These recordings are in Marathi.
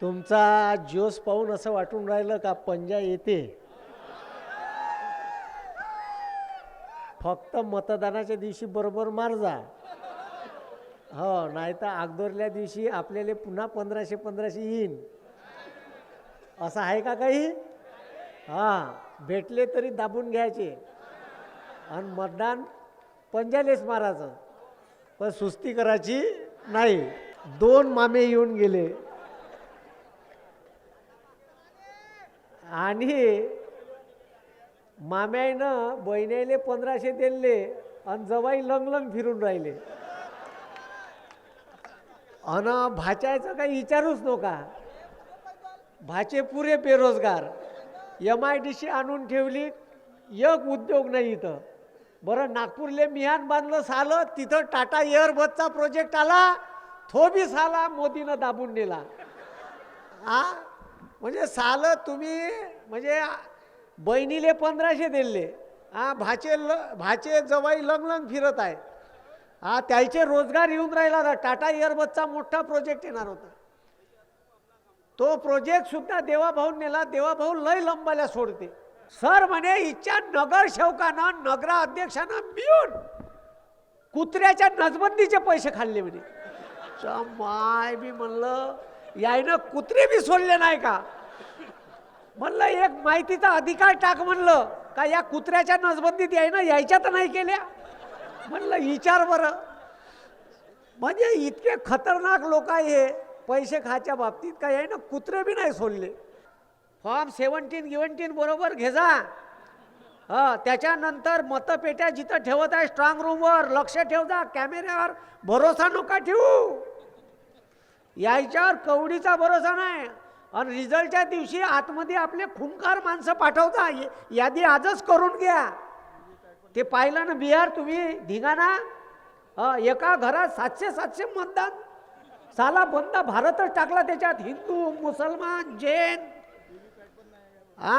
तुमचा जोश पाहून असं वाटून राहिलं का पंजा येते? फक्त मतदानाच्या दिवशी बरोबर मार जा. हो नाही तर अगदोरल्या दिवशी आपल्याला पुन्हा पंधराशे पंधराशे येईन. असं आहे का काही? हां भेटले तरी दाबून घ्यायचे. आणि मतदान पंजालेच मारायचं. पण सुस्ती करायची नाही. दोन मामे येऊन गेले. आणि माम्यानं बहिणीले पंधराशे दिले आणि जवाई लंग लंग फिरून राहिले. अन भाच्याचं काही विचारूच नका. भाचे पुरे बेरोजगार. एम आय डी सी आणून ठेवली एक उद्योग नाही इथं. बरं नागपूरले मिहान बांधलं सालं तिथं टाटा एअरबसचा प्रोजेक्ट आला तो बी साला मोदीनं दाबून नेला. आ? म्हणजे सालं तुम्ही म्हणजे बहिणीले पंधराशे दिले. हा भाचे ल भाचे जवाई लंग लंग फिरत आहे. हा त्याचे रोजगार येऊन राहिला होता टाटा एअरबसचा मोठा प्रोजेक्ट येणार होता. तो प्रोजेक्ट सुद्धा देवाभाऊ नेला देवाभाऊ लय लंबायला सोडते. सर म्हणे इच्छा नगरसेवकानं नगराध्यक्षानं मिळून कुत्र्याच्या नजबंदीचे पैसे खाल्ले म्हणे. माय बी म्हणलं यायनं कुत्रे बी सोडले नाही का? म्हणलं एक माहितीचा अधिकार टाक म्हणलं. का या कुत्र्याच्या नजबंदीत यायनं यायच्या तर नाही केल्या? म्हणलं विचार बरं. म्हणजे इतके खतरनाक लोक आहे पैसे खायच्या बाबतीत का यायनं कुत्रे बी नाही सोडले. फॉर्म सेवन्टीन गिवन्टीन बरोबर घेजा हा त्याच्यानंतर मतपेट्या जिथं ठेवत आहे स्ट्रॉंग रूमवर लक्ष ठेव जा. कॅमेऱ्यावर भरोसा नका ठेवू. यायच्यावर कवडीचा भरोसा नाही. आणि रिझल्टच्या दिवशी आतमध्ये आपले खुंकार माणसं पाठवता. यादी आजच करून घ्या. ते पाहिलं ना बिहार तुम्ही धिंगाणा एका घरात सातशे सातशे मतदान. साला बंद भारतच टाकला त्याच्यात. हिंदू मुसलमान जैन. हा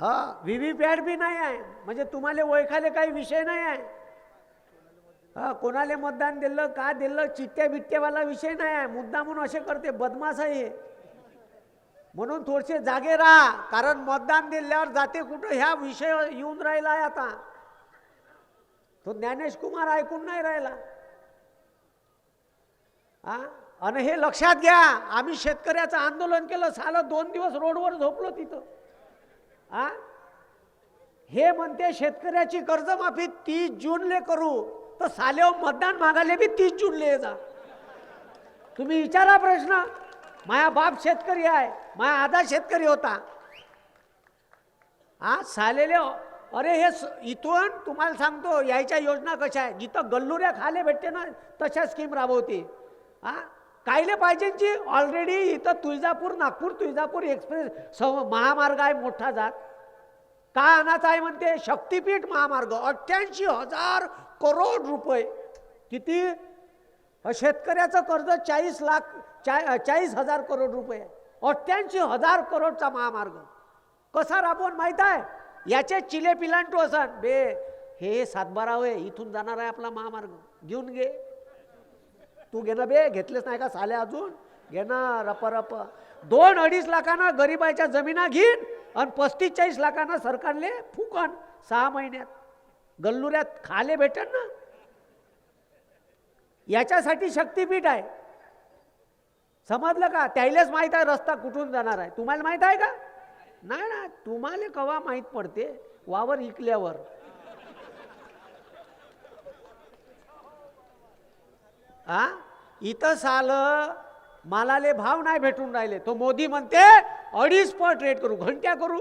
हा व्ही व्ही पॅट बी नाही आहे. म्हणजे तुम्हाला ओळखायला काही विषय नाही आहे. कोणाले मतदान दिलं का दिलं चिठ्ठ्या बिट्ट्यावाला विषय नाही आहे. मुद्दा म्हणून असे करते बदमाश आहे म्हणून थोडेसे जागे राहा कारण मतदान दिल्यावर जाते कुठं ह्या विषय येऊन राहिला आहे आता. तो ज्ञानेश कुमार ऐकून नाही राहिला. हा? आणि हे लक्षात घ्या आम्ही शेतकऱ्याचं आंदोलन केलं सालं दोन दिवस रोडवर झोपलो तिथं. हा? हे म्हणते शेतकऱ्याची कर्जमाफी तीस जूनले करू. तर सालेव मतदान मागायला बी तीस जूनले जा. तुम्ही विचारा प्रश्न. माया बाप शेतकरी आहे माया आधा शेतकरी होता. हा सालेले अरे हे इथून तुम्हाला सांगतो यायच्या योजना कशा आहे जिथं गल्लुऱ्या खाले भेटते ना तशा स्कीम राबवते. हा कायले पाहिजे जी? ऑलरेडी इथं तुळजापूर नागपूर तुळजापूर एक्सप्रेस सव महामार्ग आहे मोठा जात. काय आणायचं आहे म्हणते? शक्तीपीठ महामार्ग. अठ्ठ्याऐंशी हजार करोड रुपये. किती? शेतकऱ्याचं कर्ज चाळीस लाख चा चाळीस हजार करोड रुपये. अठ्ठ्याऐंशी हजार करोडचा महामार्ग. कसा राबवून माहीत आहे? याचे चिले पिलांटू असन बे हे सातबारा होय इथून जाणार आहे आपला महामार्ग. घेऊन घे. तू घे ना बे घेतलेच नाही का साले अजून? घे ना रप रप दोन अडीच लाखांना गरिबाच्या जमिना घेईन आणि पस्तीस चाळीस लाखांना सरकारले फुकन. सहा महिन्यात. गल्लुऱ्यात खाले भेटन ना? याच्यासाठी शक्तीपीठ आहे. समजलं का? त्यालाच माहीत आहे रस्ता कुठून जाणार आहे. तुम्हाला माहीत आहे का? नाही ना तुम्हाला कवा माहीत पडते? वावर इकल्यावर. आ? इथं साल मालाले भाव नाही भेटून राहिले. तो मोदी म्हणते अडीच पट रेट करू घंट्या करू.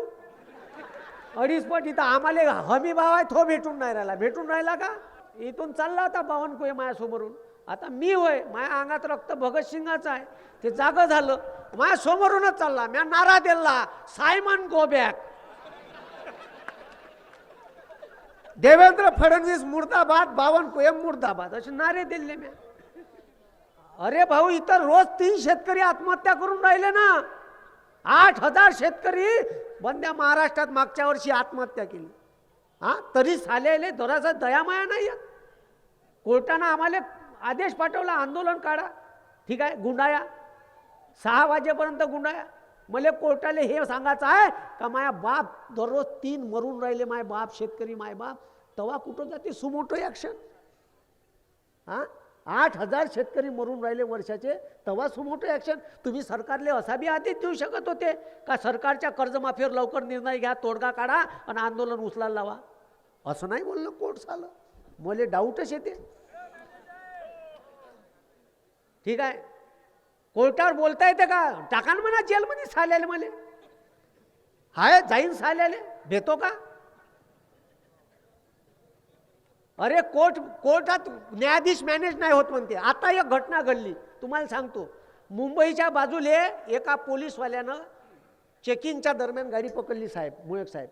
अडीच पट इथं आम्हाला हमी भाव आहे तो भेटून नाही राहिला. भेटून राहिला का? इथून चालला होता बावनकुळे माझ्यासमोरून आता मी होय माझ्या अंगात रक्त भगतसिंगाचं आहे. ते जागं झालं. माझ्या समोरूनच चालला. म्या नारा दिला. Simon go back. Devendra Fadnavis मुर्दाबाद बावनकुळे मुर्दाबाद. असे नारे दिले म्या. अरे भाऊ इतर रोज तीन शेतकरी आत्महत्या करून राहिले ना. आठ हजार शेतकरी बंद्या महाराष्ट्रात मागच्या वर्षी आत्महत्या केली. हा तरी सालेले जरासा दयामाया नाही कोर्टानं आम्हाला आदेश पाठवला आंदोलन काढा. ठीक आहे गुंडाया. सहा वाजेपर्यंत गुंडाया. मला कोर्टाले हे सांगायचं आहे का माया बाप दररोज तीन मरून राहिले माय बाप शेतकरी माय बाप. तवा कुठं जाते? सुमोटो ॲक्शन हां? आठ हजार शेतकरी मरून राहिले वर्षाचे तेव्हा सुमोठं ॲक्शन तुम्ही सरकारले असा बी देऊ शकत होते का सरकारच्या कर्जमाफीवर लवकर निर्णय घ्या तोडगा काढा आणि आंदोलन उचलायला लावा? असं नाही बोललं कोर्ट झालं मला डाऊटच येते. ठीक आहे. कोर्टावर बोलता येते का? टाकान म्हणा जेलमध्ये साल्याले मला. हाय जाईन साल्याले. भेटो का? अरे कोर्ट कोर्टात न्यायाधीश मॅनेज नाही होत म्हणते. आता एक घटना घडली. तुम्हाला सांगतो. मुंबईच्या बाजूले एका पोलीसवाल्यानं चेकिंगच्या दरम्यान गाडी पकडली साहेब मुळक साहेब.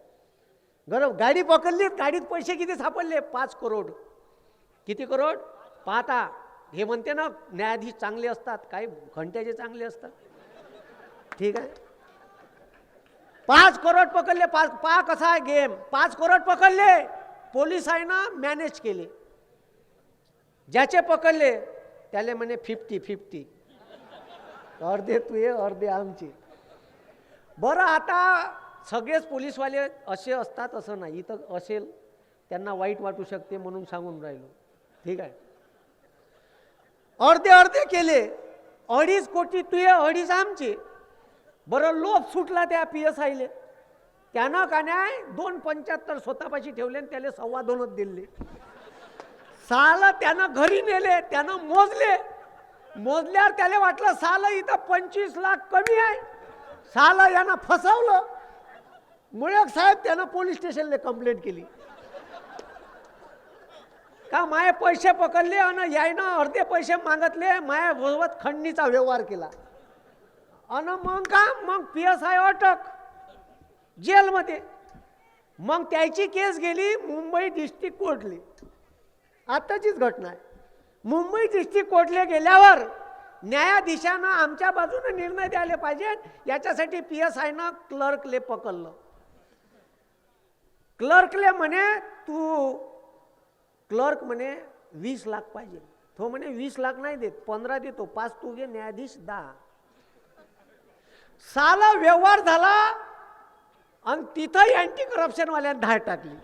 गरम गाडी पकडली गाडीत पैसे किती सापडले? पाच करोड. किती करोड? पाहता. हे म्हणते ना न्यायाधीश चांगले असतात. काही घंट्याचे चांगले असतात. ठीक आहे? पाच करोड पकडले. पाच पा कसा आहे गेम. पाच करोड पकडले. पोलीस आहे ना मॅनेज केले. ज्याचे पकडले त्याले म्हणे फिफ्टी फिफ्टी अर्धे तुये अर्धे आमचे. बरं आता सगळेच पोलीसवाले असे असतात असं नाही. इथं असेल त्यांना वाईट वाटू शकते म्हणून सांगून राहिलो. ठीक आहे? अर्धे अर्धे केले. अडीच कोटी तुये अडीच आमचे. बरं लोभ सुटला त्या पी एस आयले त्यानं का नाही दोन पंच्याहत्तर स्वतःपाशी ठेवले आणि त्याला सव्वा दोनच दिले. साल त्यानं घरी नेले त्यानं मोजले. मोजल्यावर त्याला वाटलं साल इथं पंचवीस लाख कमी आहे. साल यानं फसवलं. मुळक साहेब त्यानं पोलीस स्टेशनला कंप्लेंट केली. का माये पैसे पकडले आणि यायनं अर्धे पैसे मागतले माया सोबत खंडणीचा व्यवहार केला. अन मग का? मग पी एस आय अटक जेलमध्ये. मग त्याची केस गेली मुंबई डिस्ट्रिक्ट कोर्टली आत्ताचीच घटना आहे. मुंबई डिस्ट्रिक्ट कोर्टले गेल्यावर न्यायाधीशानं आमच्या बाजूने निर्णय द्यायला पाहिजे याच्यासाठी पी एस आयनं क्लर्कले पकडलं. क्लर्कले म्हणे तू क्लर्क म्हणे वीस लाख पाहिजे. तो म्हणे वीस लाख नाही देत पंधरा देतो पाच तू घे न्यायाधीश दहा. साला व्यवहार झाला आणि तिथंही अँटी करप्शनवाल्यानं धाड टाकली.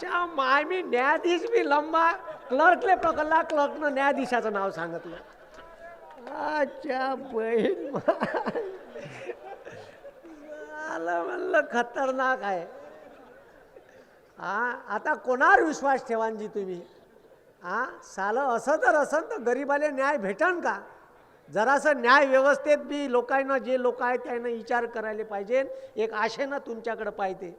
च्या माय मी न्यायाधीश बी लंबा क्लर्कले पकडला क्लर्कनं न्यायाधीशाचं नाव सांगितलं. अच्छा बहीण आलं म्हणलं खतरनाक आहे. हा आता कोणावर विश्वास ठेवान जी तुम्ही? हा सालं असं तर असन तर गरिबाले न्याय भेटन का? जरासं न्याय व्यवस्थेत बी लोकांना जे लोक आहेत त्यांना विचार करायला पाहिजे. एक आशेनं तुमच्याकडं पाहिजे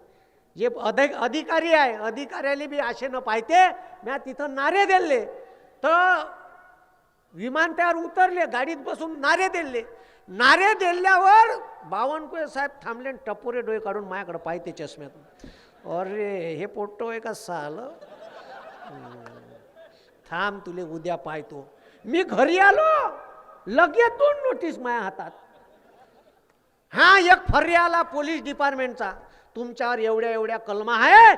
जे अधिक अधिकारी आहे अधिकाऱ्याला बी आशेनं पाहिजे म्या तिथं नारे दिले. तर विमानतळावर उतरले गाडीत बसून नारे दिले. नारे दिल्यावर बावनकुळे साहेब थांबले आणि टपोरे डोळे काढून माझ्याकडे पाहिजे चष्म्यातून. अरे हे पोट्टो आहे का साल थांब तुले उद्या पाहतो. मी घरी आलो. लगेच दोन नोटीस माझ्या हातात. हा एक फर्री आला पोलीस डिपार्टमेंटचा तुमच्यावर एवढ्या एवढ्या कलमा आहे.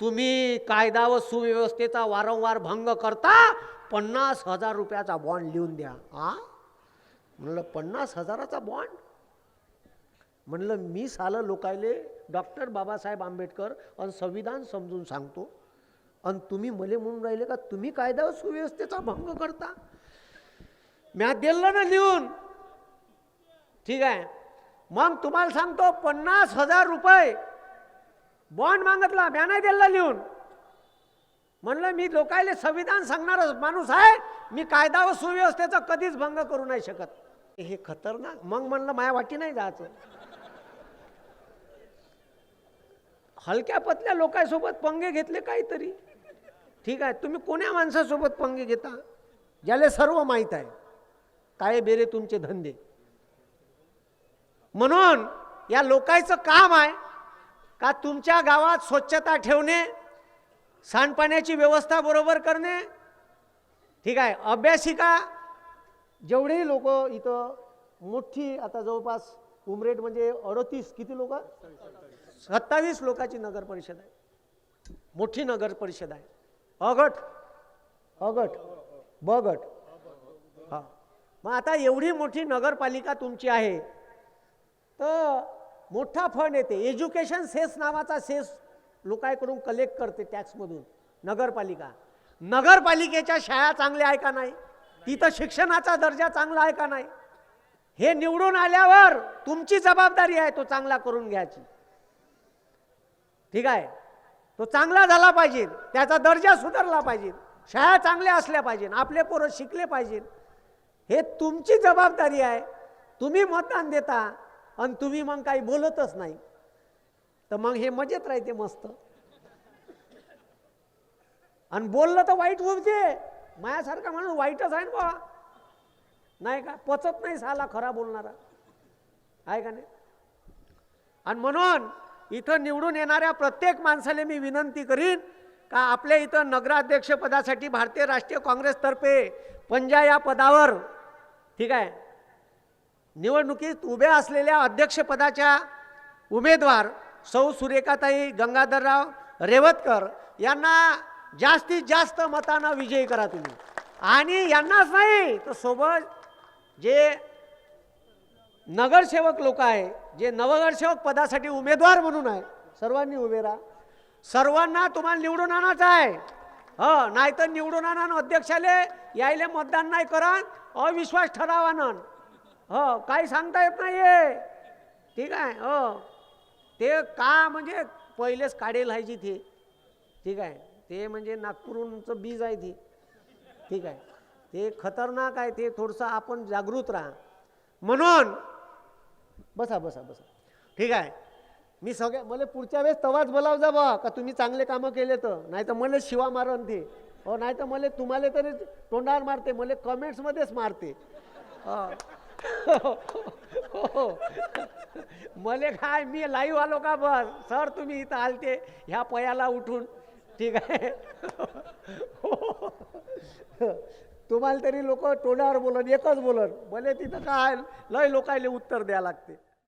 तुम्ही कायदा व सुव्यवस्थेचा वारंवार भंग करता पन्नास हजार रुपयाचा बॉन्ड लिहून द्या. आ? म्हणलं पन्नास हजाराचा बॉन्ड म्हणलं मी सालं लोकायले डॉक्टर बाबासाहेब आंबेडकर आणि संविधान समजून सांगतो. आणि तुम्ही मले म्हणून राहिले का? तुम्ही कायदा व सुव्यवस्थेचा भंग करता. म्या दिलं ना लिहून. ठीक आहे. मग तुम्हाला सांगतो पन्नास हजार रुपये बॉन्ड मागितला म्या नाही दिला लिहून. म्हणलं मी लोकायले संविधान सांगणारच माणूस आहे मी कायदा व सुव्यवस्थेचा कधीच भंग करू नाही शकत. हे खतरनाक. मग म्हणलं माया वाटी नाही जायचं. हलक्या पतल्या लोकांसोबत पंगे घेतले काहीतरी. ठीक आहे. तुम्ही कोण्या माणसासोबत पंगे घेता? ज्याला सर्व माहीत आहे. काय बेरे तुमचे धंदे? म्हणून या लोकांचं काम आहे का तुमच्या गावात स्वच्छता ठेवणे सांडपाण्याची व्यवस्था बरोबर करणे? ठीक आहे अभ्यासिका जेवढेही लोक इथं मोठी आता जवळपास उमरेट म्हणजे अडतीस किती लोक? सत्तावीस लोकांची नगर परिषद आहे. मोठी नगर परिषद आहे. अगट अगट अ गट ब गट मग आता एवढी मोठी नगरपालिका तुमची आहे तर मोठा फंड येते. एज्युकेशन सेस नावाचा सेस लोकांकडून कलेक्ट करते टॅक्समधून नगरपालिका. नगरपालिकेच्या शाळा चांगल्या आहे का नाही? तिथं शिक्षणाचा दर्जा चांगला आहे का नाही? हे निवडून आल्यावर तुमची जबाबदारी आहे तो चांगला करून घ्यायची. ठीक आहे? तो चांगला झाला पाहिजे. त्याचा दर्जा सुधारला पाहिजे. शाळा चांगल्या असल्या पाहिजे. आपले पोरं शिकले पाहिजे. हे तुमची जबाबदारी आहे. तुम्ही मतदान देता आणि तुम्ही मग काही बोलतच नाही. तर मग हे मजेत राहते मस्त. आणि बोललं तर वाईट होते मायासारखा म्हणून वाईटच आहे ना बा नाही का? पचत नाही साला खरा बोलणारा. आहे का नाही? आणि म्हणून इथं निवडून येणाऱ्या प्रत्येक माणसाला मी विनंती करीन का आपल्या इथं नगराध्यक्षपदासाठी भारतीय राष्ट्रीय काँग्रेसतर्फे पंजा या पदावर ठीक आहे? निवडणुकीत उभ्या असलेल्या अध्यक्षपदाच्या उमेदवार सौ सुरेखाताई गंगाधरराव रेवतकर यांना जास्तीत जास्त मतांना विजयी करा तुम्ही. आणि यांनाच नाही तर सोबत जे नगरसेवक लोक आहे जे नवनगरसेवक पदासाठी उमेदवार म्हणून आहे सर्वांनी उभे राहा. सर्वांना तुम्हाला निवडून आणायचं आहे. हो नाहीतर निवडून आणा अध्यक्षाले यायले मतदान नाही करा अविश्वास ठराव आणन हो काही सांगता येत नाही ठीक आहे हो. ते का म्हणजे पहिलेच काढेल आहे जी ते ठीक आहे ते म्हणजे नागपूरचं बीज आहे ते. ठीक आहे ते खतरनाक आहे ते थोडंसं आपण जागृत राहा. म्हणून बसा बसा बसा. ठीक आहे मी सगळ्या मला पुढच्या वेळेस तवाच बोलाव जा बा का तुम्ही चांगले कामं केले तर. नाही तर मला शिवा मारण ते. हो नाही तर मला तुम्हाला तरी तोंडावर मारते मला कमेंट्समध्येच मारते. हो. मले काय मी लाईव्ह आलो का बस? सर तुम्ही इथं आलते ह्या पयाला उठून. ठीक आहे? हो. तुम्हाला तरी लोक तोंडावर बोलन एकच बोलन. भले तिथं काय लय लोकायले उत्तर द्या लागते.